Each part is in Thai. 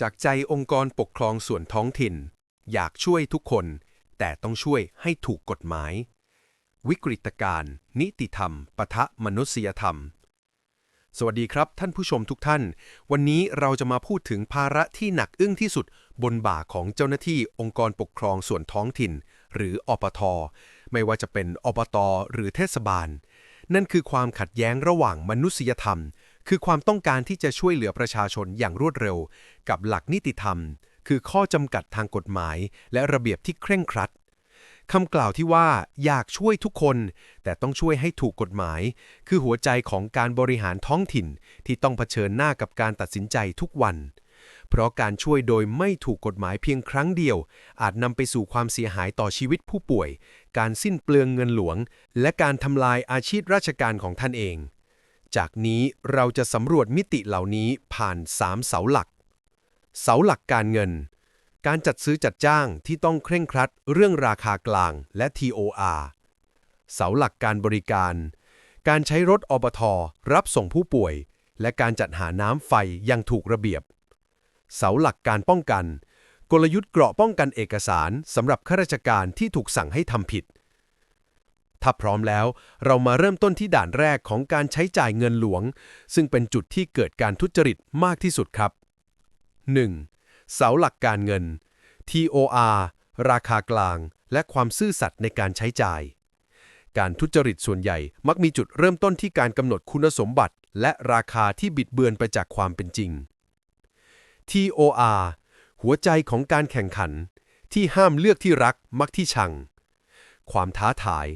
จากใจองค์กรปกครองส่วนท้องถิ่น อยากช่วยทุกคน แต่ต้องช่วยให้ถูกกฎหมาย วิกฤตการณ์นิติธรรม ปะทะมนุษยธรรม สวัสดีครับท่านผู้ชมทุกท่าน วันนี้เราจะมาพูดถึงภาระที่หนักอึ้งที่สุดบนบ่าของเจ้าหน้าที่องค์กรปกครองส่วนท้องถิ่น หรืออปท ไม่ว่าจะเป็นอบต หรือเทศบาล นั่นคือความขัดแย้งระหว่างมนุษยธรรม คือความต้องการที่จะช่วยเหลือประชาชนอย่างรวดเร็ว กับหลักนิติธรรม คือข้อจำกัดทางกฎหมาย และระเบียบที่เคร่งครัดคำกล่าวที่ว่าอยากช่วยทุกคน แต่ต้องช่วยให้ถูกกฎหมาย คือหัวใจของการบริหารท้องถิ่นที่ต้องเผชิญหน้ากับการตัดสินใจทุกวัน เพราะการช่วยโดยไม่ถูกกฎหมายเพียงครั้งเดียว อาจนำไปสู่ความเสียหายต่อชีวิตผู้ป่วย การสิ้นเปลืองเงินหลวง และการทำลายอาชีพราชการของท่านเอง จากนี้เราจะสำรวจมิติเหล่านี้ผ่าน 3 เสาหลัก เสาหลักการเงิน การจัดซื้อจัดจ้างที่ต้องเคร่งครัดเรื่องราคากลางและ TOR เสาหลักการบริการ การใช้รถอบทรับส่งผู้ป่วย และการจัดหาน้ำไฟอยังถูกระเบียบ เสาหลักการป้องกัน กลยุทธ์เกราะป้องกันเอกสารสำหรับข้าราชการที่ถูกสั่งให้ทำผิด ถ้าพร้อมแล้ว เรามาเริ่มต้นที่ด่านแรกของการใช้จ่ายเงินหลวง ซึ่งเป็นจุดที่เกิดการทุจริตมากที่สุดครับ 1. เสาหลักการเงิน TOR ราคากลาง และความซื่อสัตย์ในการใช้จ่าย การทุจริตส่วนใหญ่มักมีจุดเริ่มต้นที่การกำหนดคุณสมบัติ และราคาที่บิดเบือนไปจากความเป็นจริง TOR หัวใจของการแข่งขัน ที่ห้ามเลือกที่รักมักที่ชัง ความท้าทาย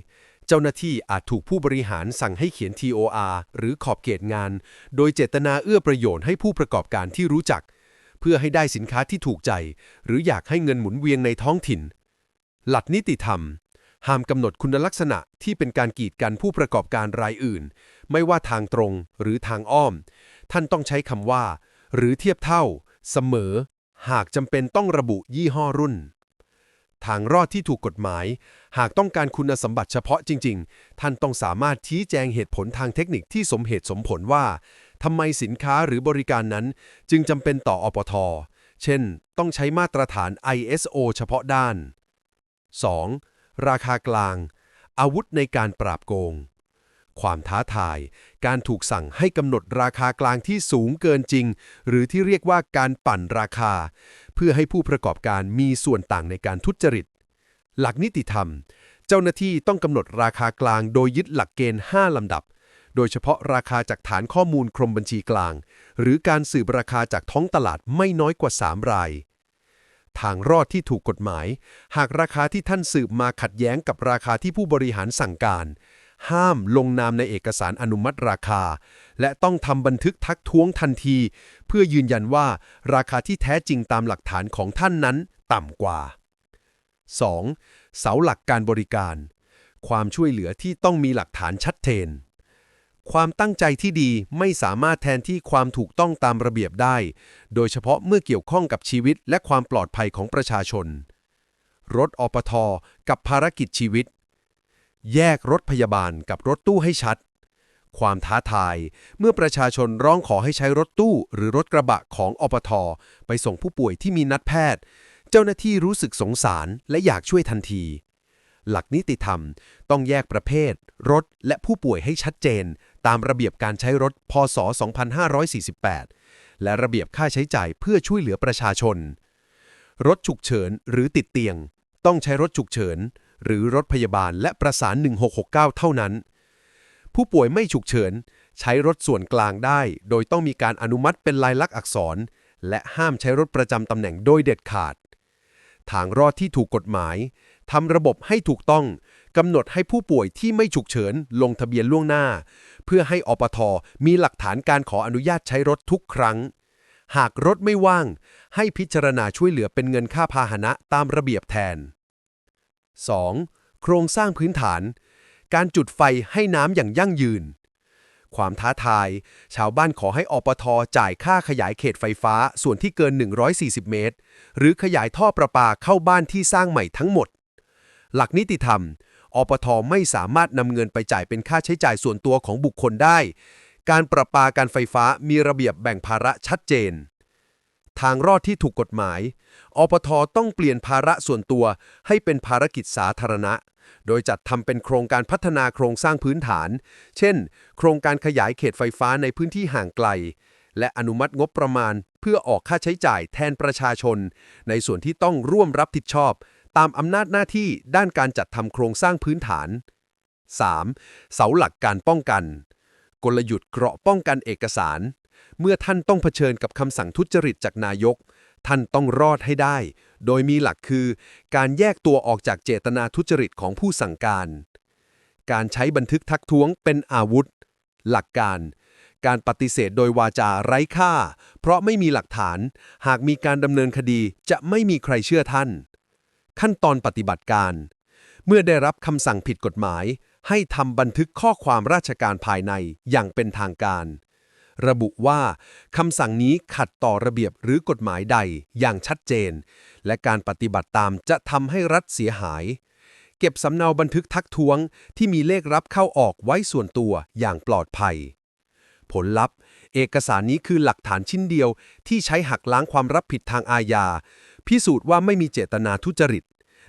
เจ้าหน้าที่อาจถูกผู้บริหารสั่งให้เขียน TOR หรือขอบเขตงาน โดยเจตนาเอื้อประโยชน์ให้ผู้ประกอบการที่รู้จัก เพื่อให้ได้สินค้าที่ถูกใจ หรืออยากให้เงินหมุนเวียนในท้องถิ่น หลักนิติธรรม ห้ามกำหนดคุณลักษณะที่เป็นการกีดกันผู้ประกอบการรายอื่น ไม่ว่าทางตรงหรือทางอ้อม ท่านต้องใช้คำว่า หรือเทียบเท่า เสมอ หากจำเป็นต้องระบุยี่ห้อรุ่น ทางรอดที่ถูกกฎหมาย หากต้องการคุณสมบัติเฉพาะจริง ๆ ท่านต้องสามารถชี้แจงเหตุผลทางเทคนิคที่สมเหตุสมผลว่าทำไมสินค้าหรือบริการนั้น จึงจำเป็นต่ออปท เช่น ต้องใช้มาตรฐาน ISO เฉพาะด้าน 2. ราคากลาง อาวุธในการปราบโกง ความท้าทาย การถูกสั่งให้กำหนดราคากลางที่สูงเกินจริง หรือที่เรียกว่าการปั่นราคา เพื่อให้ผู้ประกอบการมีส่วนต่างในการทุจริต หลักนิติธรรม เจ้าหน้าที่ต้องกำหนดราคากลางโดยยึดหลักเกณฑ์ 5 ลำดับ โดยเฉพาะราคาจากฐานข้อมูลกรมบัญชีกลาง หรือการสืบราคาจากท้องตลาดไม่น้อยกว่า 3 รายทางรอดที่ถูกกฎหมาย หากราคาที่ท่านสืบมาขัดแย้งกับราคาที่ผู้บริหารสั่งการ ห้ามลงนามในเอกสารอนุมัติราคา และต้องทำบันทึกทักท้วงทันที เพื่อยืนยันว่าราคาที่แท้จริงตามหลักฐานของท่านนั้นต่ำกว่า 2. เสาหลักการบริการ ความช่วยเหลือที่ต้องมีหลักฐานชัดเจนความตั้งใจที่ดีไม่สามารถแทนที่ความถูกต้องตามระเบียบได้ โดยเฉพาะเมื่อเกี่ยวข้องกับชีวิตและความปลอดภัยของประชาชน รถอปท กับภารกิจชีวิต แยกรถพยาบาลกับรถตู้ให้ชัด ความท้าทายเมื่อประชาชนร้องขอให้ใช้รถตู้ หรือรถกระบะของอปท ไปส่งผู้ป่วยที่มีนัดแพทย์ เจ้าหน้าที่รู้สึกสงสารและอยากช่วยทันที หลักนิติธรรมต้องแยกประเภท รถและผู้ป่วยให้ชัดเจน ตามระเบียบการใช้รถพศ 2548 และระเบียบค่าใช้จ่ายเพื่อช่วยเหลือประชาชน รถฉุกเฉินหรือติดเตียง ต้องใช้รถฉุกเฉิน หรือรถพยาบาลและประสาน 1669 เท่านั้น ผู้ป่วยไม่ฉุกเฉิน ใช้รถส่วนกลางได้ โดยต้องมีการอนุมัติเป็นลายลักษณ์อักษร และห้ามใช้รถประจำตำแหน่งโดยเด็ดขาด ทางรอดที่ถูกกฎหมายทำระบบให้ถูกต้องกำหนดให้ผู้ป่วยที่ไม่ฉุกเฉินลงทะเบียนล่วงหน้า เพื่อให้อปทมีหลักฐานการขออนุญาตใช้รถทุกครั้ง หากรถไม่ว่าง ให้พิจารณาช่วยเหลือเป็นเงินค่าพาหนะตามระเบียบแทน 2. โครงสร้างพื้นฐาน การจุดไฟให้น้ำอย่างยั่งยืน ความท้าทาย ชาวบ้านขอให้อปทจ่ายค่าขยายเขตไฟฟ้าส่วนที่เกิน 140 เมตร หรือขยายท่อประปาเข้าบ้านที่สร้างใหม่ทั้งหมด หลักนิติธรรม อปทไม่สามารถนำเงินไปจ่ายเป็นค่าใช้จ่ายส่วนตัวของบุคคลได้ การประปาการไฟฟ้ามีระเบียบแบ่งภาระชัดเจน ทางรอดที่ถูกกฎหมาย อปทต้องเปลี่ยนภาระส่วนตัวให้เป็นภารกิจสาธารณะ โดยจัดทำเป็นโครงการพัฒนาโครงสร้างพื้นฐาน เช่น โครงการขยายเขตไฟฟ้าในพื้นที่ห่างไกล และอนุมัติงบประมาณ เพื่อออกค่าใช้จ่ายแทนประชาชน ในส่วนที่ต้องร่วมรับผิดชอบ ตามอำนาจหน้าที่ด้านการจัดทำโครงสร้างพื้นฐาน 3. เสาหลักการป้องกัน กลยุทธ์เกราะป้องกันเอกสาร เมื่อท่านต้องเผชิญกับคำสั่งทุจริตจากนายก ท่านต้องรอดให้ได้ โดยมีหลักคือ การแยกตัวออกจากเจตนาทุจริตของผู้สั่งการ การใช้บันทึกทักท้วงเป็นอาวุธ หลักการ การปฏิเสธโดยวาจาไร้ค่า เพราะไม่มีหลักฐาน หากมีการดำเนินคดีจะไม่มีใครเชื่อท่าน ขั้นตอนปฏิบัติการ เมื่อได้รับคำสั่งผิดกฎหมายให้ทำบันทึกข้อความราชการภายในอย่างเป็นทางการ ระบุว่าคำสั่งนี้ขัดต่อระเบียบหรือกฎหมายใดอย่างชัดเจน และการปฏิบัติตามจะทำให้รัฐเสียหาย เก็บสำเนาบันทึกทักท้วงที่มีเลขรับเข้าออกไว้ส่วนตัวอย่างปลอดภัย ผลลัพธ์ เอกสารนี้คือหลักฐานชิ้นเดียวที่ใช้หักล้างความรับผิดทางอาญา พิสูจน์ว่าไม่มีเจตนาทุจริต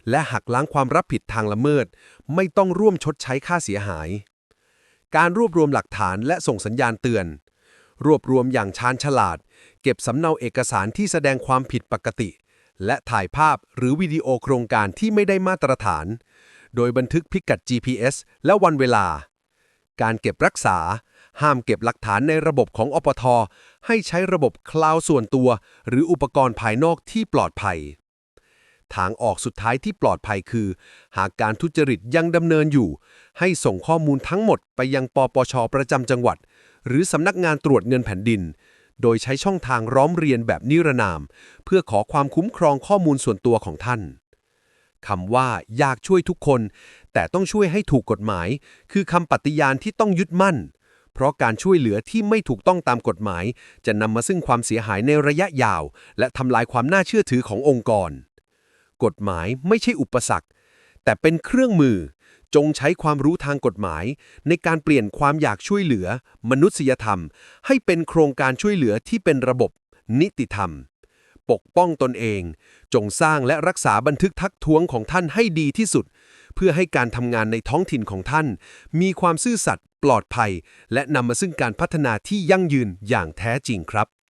และหักล้างความรับผิดทางละเมิด ไม่ต้องร่วมชดใช้ค่าเสียหายการรวบรวมหลักฐานและส่งสัญญาณเตือน รวบรวมอย่างชาญฉลาด เก็บสำเนาเอกสารที่แสดงความผิดปกติ และถ่ายภาพหรือวิดีโอโครงการที่ไม่ได้มาตรฐาน โดยบันทึกพิกัด GPS และวันเวลา การเก็บรักษา ห้ามเก็บหลักฐานในระบบของอปท ให้ใช้ระบบคลาวด์ส่วนตัว หรืออุปกรณ์ภายนอกที่ปลอดภัย ทางออกสุดท้ายที่ปลอดภัยคือ หากการทุจริตยังดำเนินอยู่ ให้ส่งข้อมูลทั้งหมดไปยังปปชประจำจังหวัด หรือสำนักงานตรวจเงินแผ่นดิน โดยใช้ช่องทางร้องเรียนแบบนิรนาม เพื่อขอความคุ้มครองข้อมูลส่วนตัวของท่านคำว่าอยากช่วยทุกคน แต่ต้องช่วยให้ถูกกฎหมาย คือคำปฏิญาณที่ต้องยึดมั่น เพราะการช่วยเหลือที่ไม่ถูกต้องตามกฎหมาย จะนำมาซึ่งความเสียหายในระยะยาว และทำลายความน่าเชื่อถือขององค์กร กฎหมายไม่ใช่อุปสรรค แต่เป็นเครื่องมือ จงใช้ความรู้ทางกฎหมาย ในการเปลี่ยนความอยากช่วยเหลือ มนุษยธรรม ให้เป็นโครงการช่วยเหลือที่เป็นระบบ นิติธรรม ปกป้องตนเอง จงสร้างและรักษาบันทึกทักท้วงของท่านให้ดีที่สุด เพื่อให้การทำงานในท้องถิ่นของท่าน มีความซื่อสัตย์ปลอดภัย และนำมาซึ่งการพัฒนาที่ยั่งยืนอย่างแท้จริงครับ